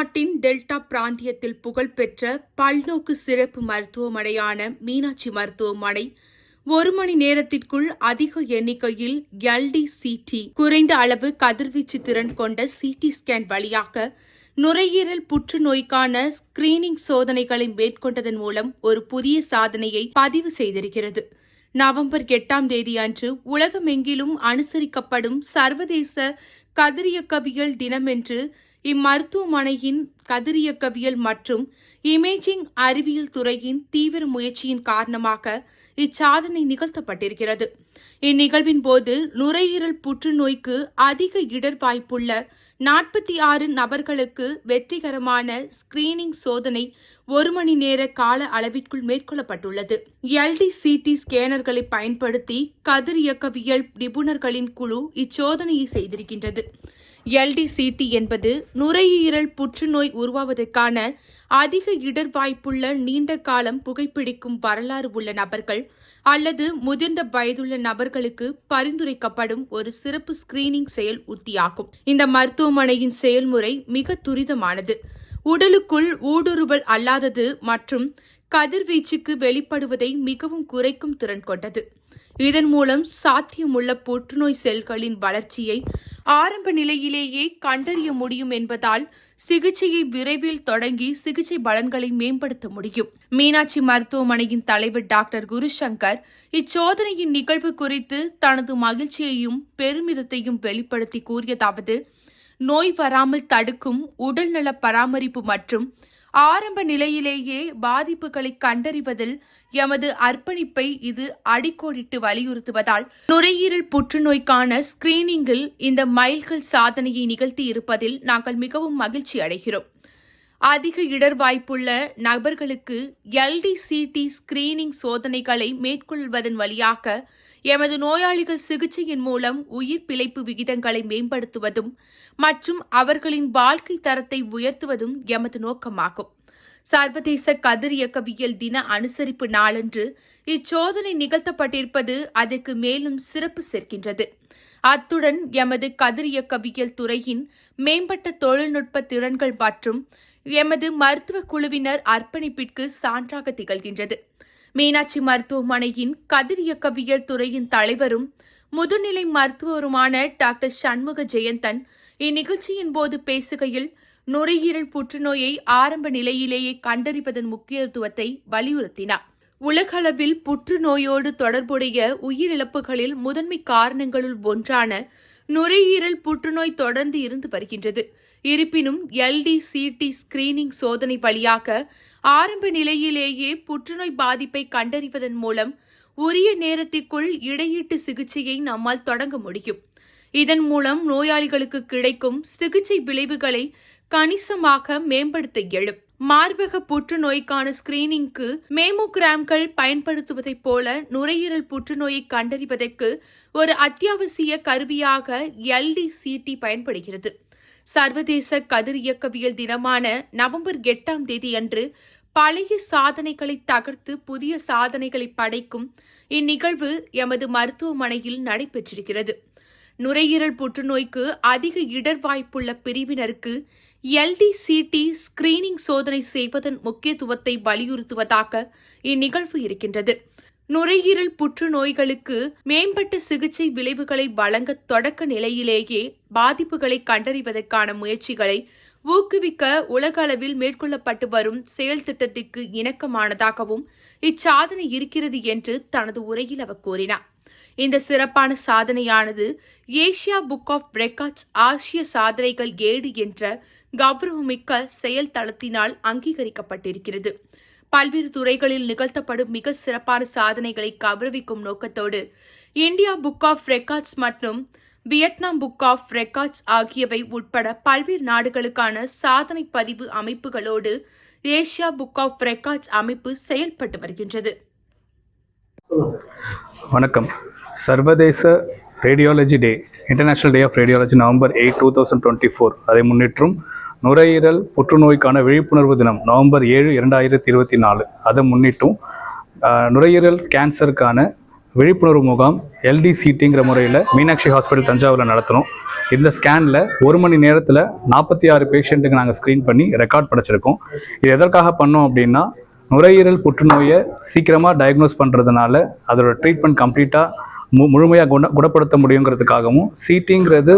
தமிழ்நாட்டின் டெல்டா பிராந்தியத்தில் புகழ்பெற்ற பல்நோக்கு சிறப்பு மருத்துவமனையான மீனாட்சி மருத்துவமனை ஒரு மணி நேரத்திற்குள் அதிக எண்ணிக்கையில் எல்டிசிடி குறைந்த அளவு கதிர்வீச்சு திறன் கொண்ட சிடி ஸ்கேன் வழியாக நுரையீரல் புற்றுநோய்க்கான ஸ்கிரீனிங் சோதனைகளை மேற்கொண்டதன் மூலம் ஒரு புதிய சாதனையை பதிவு செய்திருக்கிறது. நவம்பர் எட்டாம் தேதி அன்று உலகமெங்கிலும் அனுசரிக்கப்படும் சர்வதேச கதிரியக்கவியல் தினமென்று இம்மருத்துவமனையின் கதிரியக்கவியல் மற்றும் இமேஜிங் அறிவியல் துறையின் தீவிர முயற்சியின் காரணமாக இச்சாதனை நிகழ்த்தப்பட்டிருக்கிறது. இந்நிகழ்வின் போது நுரையீரல் புற்றுநோய்க்கு அதிக இடர் வாய்ப்புள்ள நாற்பத்தி ஆறு நபர்களுக்கு வெற்றிகரமான ஸ்கிரீனிங் சோதனை ஒரு மணி நேர கால அளவிற்குள் மேற்கொள்ளப்பட்டுள்ளது. எல்டிசிடி ஸ்கேனர்களை பயன்படுத்தி கதிர் இயக்கவியல் நிபுணர்களின் குழு இச்சோதனையை செய்திருக்கின்றது. எல்டிசிடி என்பது நுரையீரல் புற்றுநோய் உருவாவதற்கான அதிக இடர் வாய்ப்புள்ள நீண்ட காலம் புகைப்பிடிக்கும் வரலாறு உள்ள நபர்கள் அல்லது முதிர்ந்த வயதுள்ள நபர்களுக்கு பரிந்துரைக்கப்படும் ஒரு சிறப்பு ஸ்கிரீனிங் செயல் உத்தியாகும். இந்த மருத்துவமனையின் செயல்முறை மிக துரிதமானது. உடலுக்குள் ஊடுருவல் அல்லாதது மற்றும் கதிர்வீச்சுக்கு வெளிப்படுவதை மிகவும் குறைக்கும் திறன் கொண்டது. இதன் மூலம் சாத்தியமுள்ள புற்றுநோய் செல்களின் வளர்ச்சியை ஆரம்ப நிலையிலேயே கண்டறிய முடியும் என்பதால் சிகிச்சையை விரைவில் தொடங்கி சிகிச்சை பலன்களை மேம்படுத்த முடியும். மீனாட்சி மருத்துவமனையின் தலைவர் டாக்டர் குருசங்கர் இச்சோதனையின் நிகழ்வு குறித்து தனது மகிழ்ச்சியையும் பெருமிதத்தையும் வெளிப்படுத்தி கூறியதாவது நோய் வராமல் தடுக்கும் உடல்நல பராமரிப்பு மற்றும் ஆரம்ப நிலையிலேயே பாதிப்புகளை கண்டறிவதில் எமது அர்ப்பணிப்பை இது அடிக்கோடிட்டு வலியுறுத்துவதால் நுரையீரல் புற்றுநோய்க்கான ஸ்கிரீனிங்கில் இந்த மைல்கல் சாதனையை நிகழ்த்தி இருப்பதில் நாங்கள் மிகவும் மகிழ்ச்சி அடைகிறோம். அதிக இடர் வாய்ப்புள்ள நபர்களுக்கு எல்டிசிடி ஸ்கிரீனிங் சோதனைகளை மேற்கொள்வதன் வழியாக எமது நோயாளிகள் சிகிச்சையின் மூலம் உயிர் பிழைப்பு விகிதங்களை மேம்படுத்துவதும் மற்றும் அவர்களின் வாழ்க்கை தரத்தை உயர்த்துவதும் எமது நோக்கமாகும். சர்வதேச கதிர் இயக்கவியல் தின அனுசரிப்பு நாளன்று இச்சோதனை நிகழ்த்தப்பட்டிருப்பது அதற்கு மேலும் சிறப்பு சேர்க்கின்றது. அத்துடன் எமது கதிர் இயக்கவியல் துறையின் மேம்பட்ட தொழில்நுட்ப திறன்கள் மற்றும் எமது மருத்துவ குழுவினர் அர்ப்பணிப்பிற்கு சான்றாக திகழ்கின்றது. மீனாட்சி மருத்துவமனையின் கதிர் இயக்கவியல் துறையின் தலைவரும் முதுநிலை மருத்துவருமான டாக்டர் சண்முக ஜெயந்தன் இந்நிகழ்ச்சியின் போது பேசுகையில் நுரையீரல் புற்றுநோயை ஆரம்ப நிலையிலேயே கண்டறிவதன் முக்கியத்துவத்தை வலியுறுத்தினார். உலகளவில் புற்றுநோயோடு தொடர்புடைய உயிரிழப்புகளில் முதன்மை காரணங்களுள் ஒன்றான நுரையீரல் புற்றுநோய் தொடர்ந்து இருந்து வருகின்றது. இருப்பினும் எல்டிசிடி ஸ்கிரீனிங் சோதனை வழியாக ஆரம்ப நிலையிலேயே புற்றுநோய் பாதிப்பை கண்டறிவதன் மூலம் உரிய நேரத்திற்குள் இடையீட்டு சிகிச்சையை நம்மால் தொடங்க முடியும். இதன் மூலம் நோயாளிகளுக்கு கிடைக்கும் சிகிச்சை விளைவுகளை கணிசமாக மேம்படுத்த இயலும் மார்பக புற்றுநோய்க்கான ஸ்கிரீனிங்க்கு மேமோகிராம்கள் பயன்படுத்துவதைப் போல நுரையீரல் புற்றுநோயை கண்டறிவதற்கு ஒரு அத்தியாவசிய கருவியாக எல்டிசிடி பயன்படுகிறது. சர்வதேச கதிர் இயக்கவியல் தினமான நவம்பர் எட்டாம் தேதி அன்று பழைய சாதனைகளை தகர்த்து புதிய சாதனைகளை படைக்கும் இந்நிகழ்வு எமது மருத்துவமனையில் நடைபெற்றிருக்கிறது. நுரையீரல் புற்றுநோய்க்கு அதிக இடர் வாய்ப்புள்ள பிரிவினருக்கு எல்டிசிடி ஸ்கிரீனிங் சோதனை செய்வதன் முக்கியத்துவத்தை வலியுறுத்துவதாக இந்நிகழ்வு இருக்கின்றது. நுரையீரல் புற்றுநோய்களுக்கு மேம்பட்ட சிகிச்சை விளைவுகளை வழங்க தொடக்க நிலையிலேயே பாதிப்புகளை கண்டறிவதற்கான முயற்சிகளை ஊக்குவிக்க உலக அளவில் மேற்கொள்ளப்பட்டு வரும் செயல் திட்டத்திற்கு இணக்கமானதாகவும் இச்சாதனை இருக்கிறது என்று தனது உரையில் அவர் கூறினார். இந்த சிறப்பான சாதனையானது ஏசியா புக் ஆஃப் ரெக்கார்ட்ஸ் ஆசிய சாதனைகள் ஏடு என்ற கௌரவமிக்க செயல் தளத்தினால் அங்கீகரிக்கப்பட்டிருக்கிறது. பல்வேறு துறைகளில் நிகழ்த்தப்படும் மிக சிறப்பான சாதனைகளை கௌரவிக்கும் நோக்கத்தோடு இந்தியா புக் ஆஃப் ரெக்கார்ட்ஸ் மற்றும் வியட்நாம் புக் ஆஃப் ரெக்கார்ட்ஸ் ஆகியவை உட்பட பல்வேறு நாடுகளுக்கான சாதனை பதிவு அமைப்புகளோடு ஏசியா புக் ஆஃப் ரெக்கார்ட்ஸ் அமைப்பு செயல்பட்டு வருகின்றது. வணக்கம். சர்வதேச radiology day international day of radiology November eight two thousand twenty four. அதை முன்னிட்டும் நுரையீரல் புற்றுநோய்க்கான விழிப்புணர்வு தினம் நவம்பர் ஏழு இரண்டாயிரத்தி இருபத்தி நாலு. அதை முன்னிட்டும் நுரையீரல் கேன்சருக்கான விழிப்புணர்வு முகாம் எல்டி சீட்டிங்கிற முறையில் மீனாட்சி ஹாஸ்பிட்டல் தஞ்சாவூரில் நடத்தினோம் இந்த ஸ்கேனில் ஒரு மணி நேரத்தில் நாற்பத்தி ஆறு பேஷண்ட்டுக்கு நாங்கள் ஸ்க்ரீன் பண்ணி ரெக்கார்ட் படைச்சிருக்கோம். இது எதற்காக பண்ணோம் அப்படின்னா நுரையீரல் புற்றுநோயை சீக்கிரமாக டயக்னோஸ் பண்ணுறதுனால அதோட ட்ரீட்மெண்ட் கம்ப்ளீட்டாக மு முழுமையாக குண குணப்படுத்த முடியுங்கிறதுக்காகவும் சீட்டிங்கிறது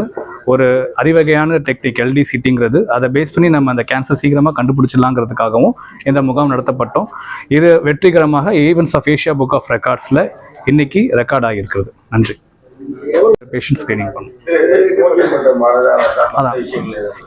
ஒரு அறிவகையான டெக்னிக் எல்டி சிட்டிங்கிறது அதை பேஸ் பண்ணி நம்ம அந்த கேன்சர் சீக்கிரமாக கண்டுபிடிச்சிடலாங்கிறதுக்காகவும் இந்த முகாம் நடத்தப்பட்டோம். இது வெற்றிகரமாக events of Asia book of ரெக்கார்ட்ஸில் இன்றைக்கி ரெக்கார்ட் ஆகியிருக்கிறது. நன்றி. பேஷண்ட் ஸ்க்ரீனிங் பண்ணும் அதான்.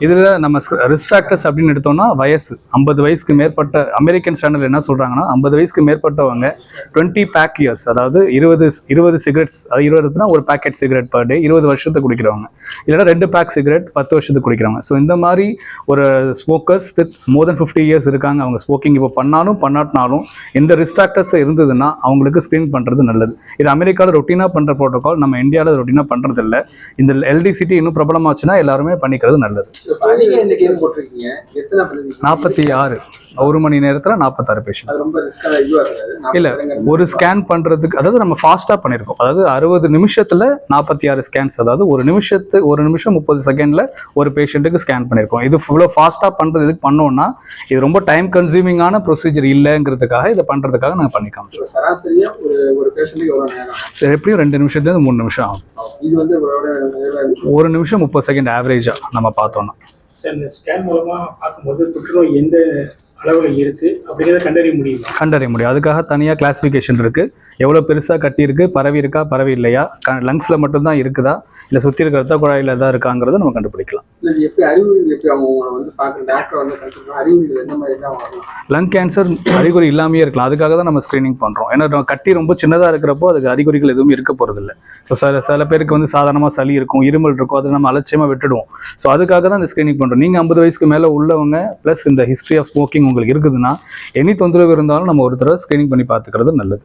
இதில் நம்ம ரிஸ்க் ஃபேக்டர்ஸ் அப்படின்னு எடுத்தோம்னா வயசு. ஐம்பது வயசுக்கு மேற்பட்ட அமெரிக்கன் ஸ்டாண்டர்ட் என்ன சொல்கிறாங்கன்னா ஐம்பது வயசுக்கு மேற்பட்டவங்க டுவெண்ட்டி பேக் இயர்ஸ் அதாவது இருபது இருபது சிகரெட்ஸ் அது இருபதுனா ஒரு பேக்கெட் சிகரெட் பர் டே இருபது வருஷத்துக்கு குடிக்கிறவங்க. இல்லைனா ரெண்டு பேக் சிகரெட் பத்து வருஷத்துக்கு குடிக்கிறவங்க. ஸோ இந்த மாதிரி ஒரு smokers with more then fifty years இருக்காங்க. அவங்க ஸ்மோக்கிங் இப்போ பண்ணாலும் பண்ணாட்டினாலும் இந்த ரிஸ்க் ஃபேக்டர்ஸ் இருந்ததுன்னா அவங்களுக்கு ஸ்க்ரீன் பண்ணுறது நல்லது. இது அமெரிக்காவில் ரொட்டீனாக பண்ணுற ப்ரோட்டோகால் நம்ம இந்தியாவில் ரொட்டீனாக பண்ணுறது இல்லை இந்த எல்டிசிட்டி இன்னும் பிரபலமாச்சுன்னா எல்லாருமே பண்ணிக்கிறது நல்லது. நாற்பத்தி ஆறு. ஒரு மணி நேரத்தில் நாற்பத்தாறு பேஷண்ட் அது இல்ல ஒரு ஸ்கேன் பண்றதுக்கு அதாவது நம்ம ஃபாஸ்டா பண்ணிருக்கோம். அதாவது அறுபது நிமிஷத்துல நாற்பத்தி ஆறு ஸ்கேன்ஸ் அதாவது ஒரு நிமிஷத்து ஒரு நிமிஷம் முப்பது செகண்ட்ல ஒரு பேஷண்ட்டுக்கு ஸ்கேன் பண்ணிருக்கோம். இது இவ்வளோ ஃபாஸ்டா பண்றது எதுக்கு பண்ணோம்னா இது ரொம்ப டைம் கன்சியூமிங்கான ப்ரொசீஜர் இல்லைங்கிறதுக்காக இதை பண்றதுக்காக நாங்கள் பண்ணி காமிச்சோம். சராசரியா ஒரு ஒரு பேஷண்ட்டுக்கு நேரம்? எப்படியும் ரெண்டு நிமிஷத்துலேருந்து மூணு நிமிஷம். ஆகும் ஆகும்? ஒரு நிமிஷம் முப்பது செகண்ட் ஆவரேஜா நம்ம பார்த்தோம்னா சார் இந்த ஸ்கேன் மூலமா பார்க்கும்போது புற்றுநோய் எந்த அளவுல இருக்கு அப்படிங்கிறத கண்டறிய முடியுமா? கண்டறிய முடியும். அதுக்காக தனியாக கிளாசிஃபிகேஷன் இருக்கு. எவ்வளோ பெருசாக கட்டியிருக்கு பரவி இருக்கா பரவி இல்லையா? லங்ஸில் மட்டும்தான் இருக்குதா? இல்லை சுற்றி இருக்கிற ரத்த குழாயில் எதாவது இருக்காங்கிறத நம்ம கண்டுபிடிக்கலாம். தான் லங் கேன்சர் அறிகுறி இல்லாமையே இருக்கலாம். அதுக்காக தான் நம்ம ஸ்க்ரீனிங் பண்ணுறோம் ஏன்னா கட்டி ரொம்ப சின்னதாக இருக்கிறப்போ அதுக்கு அறிகுறிகள் எதுவும் இருக்க போகிறதில்ல ஸோ சில சில பேருக்கு வந்து சாதாரணமாக சளி இருக்கும் இருமல் இருக்கும். அதை நம்ம அலட்சியமாக விட்டுடுவோம். ஸோ அதுக்காக தான் இந்த ஸ்க்ரீனிங் பண்ணுறோம் நீங்கள் ஐம்பது வயசுக்கு மேலே உள்ளவங்க ப்ளஸ் இந்த ஹிஸ்ட்ரி ஆஃப் ஸ்மோக்கிங் உங்களுக்கு இருக்குதுன்னா எனி தொந்தரவு இருந்தாலும் நம்ம ஒருத்தர தடவை ஸ்க்ரீனிங் பண்ணி பார்த்துக்கிறது நல்லது.